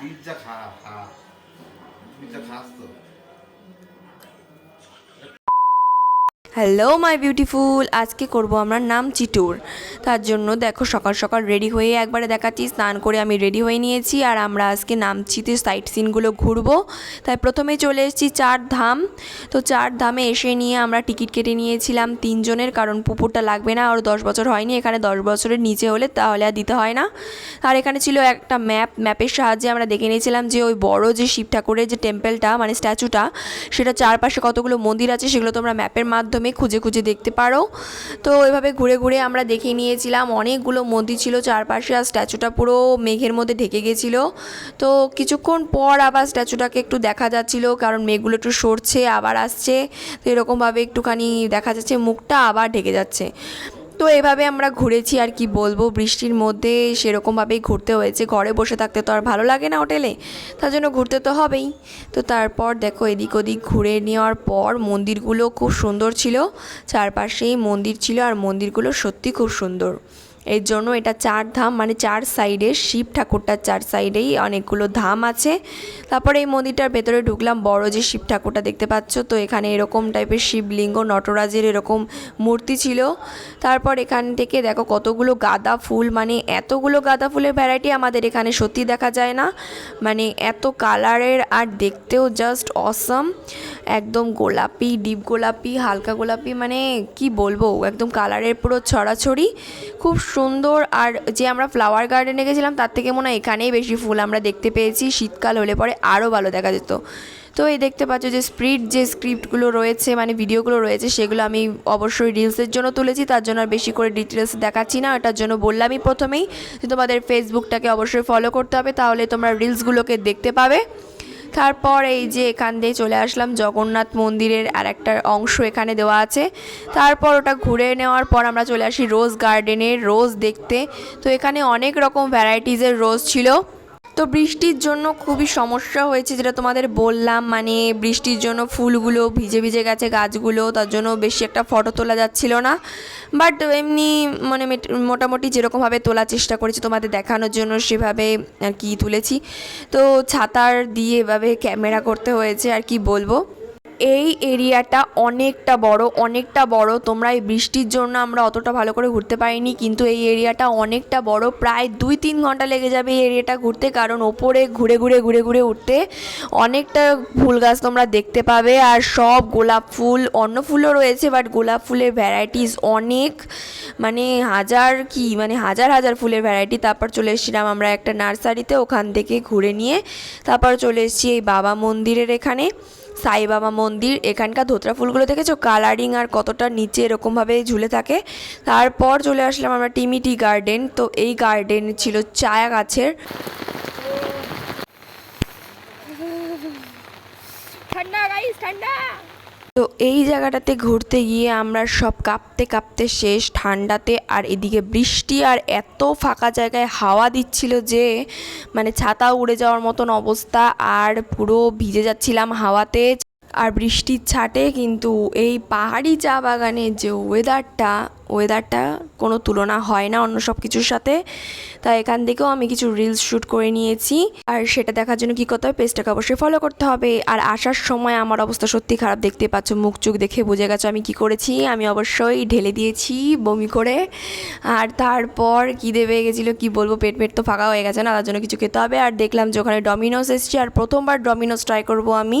Pizza খা খা। Pizza খাস তো? হ্যালো মাই বিউটিফুল আজকে করব আমরা নাম ট্যুর তার জন্য দেখো সকাল সকাল রেডি হয়ে একবারে দেখাচ্ছি, স্নান করে আমি রেডি হয়ে নিয়েছি আর আমরা আজকে নামচিতে সাইট সিনগুলো ঘুরবো। তাই প্রথমে চলে এসেছি চার ধাম। তো চার ধামে এসে নিয়ে আমরা টিকিট কেটে নিয়েছিলাম তিনজনের, কারণ পুকুরটা লাগবে না আর দশ বছর হয়নি, এখানে দশ বছরের নিচে হলে তাহলে আর দিতে হয় না। আর এখানে ছিল একটা ম্যাপ ম্যাপের সাহায্যে আমরা দেখে নিয়েছিলাম যে ওই বড় যে শিব ঠাকুরের যে টেম্পলটা মানে স্ট্যাচুটা সেটা চারপাশে কতগুলো মন্দির আছে সেগুলো তোমরা ম্যাপের মাধ্যমে খুঁজে খুঁজে দেখতে পারো। তো এভাবে ঘুরে ঘুরে আমরা দেখে নিয়েছিলাম, অনেকগুলো মন্দির ছিল, চারপাশে আর স্ট্যাচুটা পুরো মেঘের মধ্যে ঢেকে গেছিল। তো কিছুক্ষণ পর আবার স্ট্যাচুটাকে একটু দেখা যাচ্ছিল, কারণ মেঘগুলো একটু সরছে, আবার আসছে। তো এরকমভাবে একটুখানি দেখা যাচ্ছে, মুখটা আবার ঢেকে যাচ্ছে। তো এভাবে আমরা ঘুরেছি আর কি বলব, বৃষ্টির মধ্যে সেরকমভাবেই ঘুরতে হয়েছে। ঘরে বসে থাকতে তো আর ভালো লাগে না হোটেলে, তার জন্য ঘুরতে তো হবেই। তো তারপর দেখো এদিক ওদিক ঘুরে নেওয়ার পর মন্দিরগুলো খুব সুন্দর ছিল, চারপাশেই মন্দির ছিল আর মন্দিরগুলো সত্যি খুব সুন্দর। এর জন্য এটা চার ধাম মানে চার সাইডে শিব ঠাকুরটার চার সাইডেই অনেকগুলো ধাম আছে। তারপরে এই মন্দিরটার ভেতরে ঢুকলাম, বড় যে শিব ঠাকুরটা দেখতে পাচ্ছ, তো এখানে এরকম টাইপের শিবলিঙ্গ, নটরাজের এরকম মূর্তি ছিল। তারপর এখান থেকে দেখো কতগুলো গাঁদা ফুল মানে এতগুলো গাঁদা ফুলের ভ্যারাইটি আমাদের এখানে সত্যি দেখা যায় না। মানে এত কালারের আর দেখতেও জাস্ট অসম একদম গোলাপি, ডিপ গোলাপি, হালকা গোলাপি মানে কি বলব? একদম কালারের পুরো ছড়াছড়ি। খুব সুন্দর। আর যে আমরা ফ্লাওয়ার গার্ডেনে গেছিলাম, তার থেকে মনে হয় এখানেই বেশি ফুল আমরা দেখতে পেয়েছি। শীতকাল হলে পরে আরও ভালো দেখা যেত। তো এই দেখতে পাচ্ছ যে স্প্রিট যে স্ক্রিপ্টগুলো রয়েছে মানে ভিডিওগুলো রয়েছে, সেগুলো আমি অবশ্যই রিলসের জন্য তুলেছি। তার জন্য আর বেশি করে ডিটেলস দেখাচ্ছি না। ওটার জন্য বললামই প্রথমেই যে তোমাদের ফেসবুকটাকে অবশ্যই ফলো করতে হবে। তাহলে তোমরা রিলসগুলোকে দেখতে পাবে। তারপর এই যে এখান দিয়ে চলে আসলাম জগন্নাথ মন্দিরের আর একটা অংশ এখানে দেওয়া আছে। তারপর ওটা ঘুরে নেওয়ার পর আমরা চলে আসি রোজ গার্ডেনের রোজ দেখতে। তো এখানে অনেক রকম ভ্যারাইটিজের রোজ ছিল। তো বৃষ্টির জন্য খুবই সমস্যা হয়েছে, যেটা তোমাদের বললাম মানে বৃষ্টির জন্য ফুলগুলো ভিজে ভিজে গেছে গাছগুলো, তার জন্য বেশি একটা ফটো তোলা যাচ্ছিল না। বাট এমনি মানে মেট- মোটামুটি যেরকমভাবে তোলার চেষ্টা করেছি তোমাদের দেখানোর জন্য, সেভাবে আর কি তুলেছি। তো ছাতার দিয়ে এভাবে ক্যামেরা করতে হয়েছে, আর কি বলব? এই এরিয়াটা অনেকটা বড় অনেকটা বড়। তোমরা এই বৃষ্টির জন্য আমরা অতটা ভালো করে ঘুরতে পারিনি, কিন্তু এই এরিয়াটা অনেকটা বড়। প্রায় দুই তিন ঘণ্টা লেগে যাবে এই এরিয়াটা ঘুরতে, কারণ ওপরে ঘুরে ঘুরে ঘুরে ঘুরে উঠতে অনেকটা ফুল গাছ তোমরা দেখতে পাবে। আর সব গোলাপ ফুল, অন্য ফুলও রয়েছে বাট গোলাপ ফুলের ভ্যারাইটিস অনেক। মানে হাজার কি মানে হাজার হাজার ফুলের ভ্যারাইটি তারপর চলে এসেছিলাম আমরা একটা নার্সারিতে, ওখান থেকে ঘুরে নিয়ে তারপর চলে এসেছি এই বাবা মন্দিরের এখানে। সাই বাবা মন্দির, এখানকার ধোতরা ফুলগুলো দেখেছ? কালারিং আর কতটা নিচে এরকমভাবে ঝুলে থাকে। তারপর চলে আসলাম আমরা টিমিটি গার্ডেন। তো এই গার্ডেন ছিল চায়া গাছের। ঠান্ডা গাইস ঠান্ডা! তো এই জায়গাটাতে ঘুরতে গিয়ে আমরা সব কাঁপতে কাঁপতে শেষ, ঠান্ডাতে আর এদিকে বৃষ্টি আর এত ফাঁকা জায়গায় হাওয়া দিচ্ছিল যে মানে ছাতা উড়ে যাওয়ার মতন অবস্থা আর পুরো ভিজে যাচ্ছিলাম হাওয়াতে। আর বৃষ্টির ছাটে কিন্তু এই পাহাড়ি চা বাগানের যে ওয়েদারটা ওয়েদারটা কোনো তুলনা হয় না অন্য সব কিছুর সাথে। তাই এখান থেকেও আমি কিছু রিলস শ্যুট করে নিয়েছি। আর সেটা দেখার জন্য কী করতে হবে? পেজটাকে অবশ্যই ফলো করতে হবে। আর আসার সময় আমার অবস্থা সত্যি খারাপ, দেখতে পাচ্ছ, মুখ চুখ দেখে বুঝে গেছো আমি কি করেছি। আমি অবশ্যই ঢেলে দিয়েছি বমি করে। আর তারপর কি দেবে, গেছিল কি বলব, পেট পেট তো ফাঁকা হয়ে গেছে না, তার জন্য কিছু খেতে হবে। আর দেখলাম যে ওখানে ডমিনোস এসছে, আর প্রথমবার ডমিনোস ট্রাই করব আমি।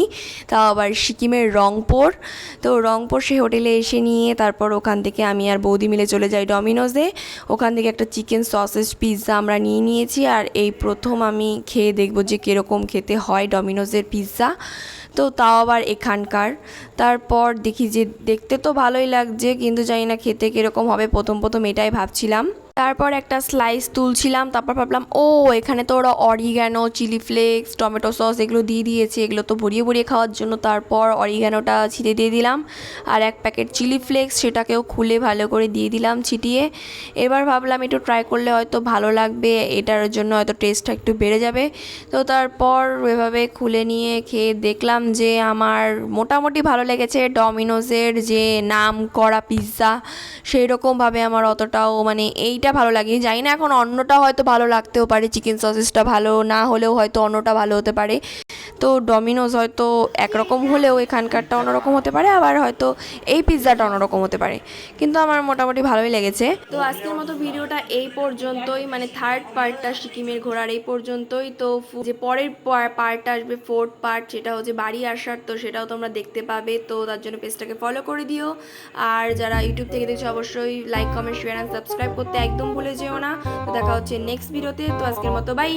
তাও আবার সিকিমের রংপুর। তো রংপুর সেই হোটেলে এসে নিয়ে তারপর ওখান থেকে আমি আর বৌদি মিলে চলে যাই ডমিনোজে। ওখান থেকে একটা চিকেন সসেজ পিৎজা আমরা নিয়ে নিয়েছি আর এই প্রথম আমি খেয়ে দেখব যে কীরকম খেতে হয় ডমিনোজের পিৎজা। তো তাও আবার এখানকার। তারপর দেখি যে দেখতে তো ভালোই লাগছে, কিন্তু জানি না খেতে কীরকম হবে। প্রথম প্রথম এটাই ভাবছিলাম। তারপর একটা স্লাইস তুলছিলাম, তারপর ভাবলাম, ও, এখানে তো ওরা oregano chilli flakes tomato sauce এগুলো দিয়ে দিয়েছে, এগুলো তো ভরিয়ে ভরিয়ে খাওয়ার জন্য। তারপর অরিগ্যানোটা ছিটিয়ে দিয়ে দিলাম আর এক প্যাকেট চিলি ফ্লেক্স সেটাকেও খুলে ভালো করে দিয়ে দিলাম ছিটিয়ে। এবার ভাবলাম একটু ট্রাই করলে হয়তো ভালো লাগবে, এটার জন্য হয়তো টেস্টটা একটু বেড়ে যাবে। তো তারপর এভাবে খুলে নিয়ে খেয়ে দেখলাম যে আমার মোটামুটি ভালো লেগেছে ডমিনোজের যে নাম করা পিৎজা সেই রকমভাবে আমার অতটাও মানে এইটা এইটা ভালো লাগে জানি না এখন অন্যটা হয়তো ভালো লাগতেও পারে, চিকেন সসেসটা ভালো, না হলেও হয়তো অন্যটা ভালো হতে পারে। তো ডমিনোজ হয়তো একরকম হলেও এখানকারটা অন্যরকম হতে পারে, আবার হয়তো এই পিৎজাটা অন্যরকম হতে পারে। কিন্তু আমার মোটামুটি ভালোই লেগেছে। তো আজকের মতো ভিডিওটা এই পর্যন্তই মানে থার্ড পার্টটা সিকিমের ঘোরার এই পর্যন্তই। তো যে পরের পার্টটা আসবে ফোর্থ পার্ট সেটা হচ্ছে বাড়ি আসার, তো সেটাও তোমরা দেখতে পাবে। তো তার জন্য পেজটাকে ফলো করে দিও। আর যারা ইউটিউব থেকে দেখছ, অবশ্যই like comment share and subscribe করতে একদম ভুলে যেও না। তো দেখা হচ্ছে নেক্সট ভিডিওতে তো। আজকের মতো বাই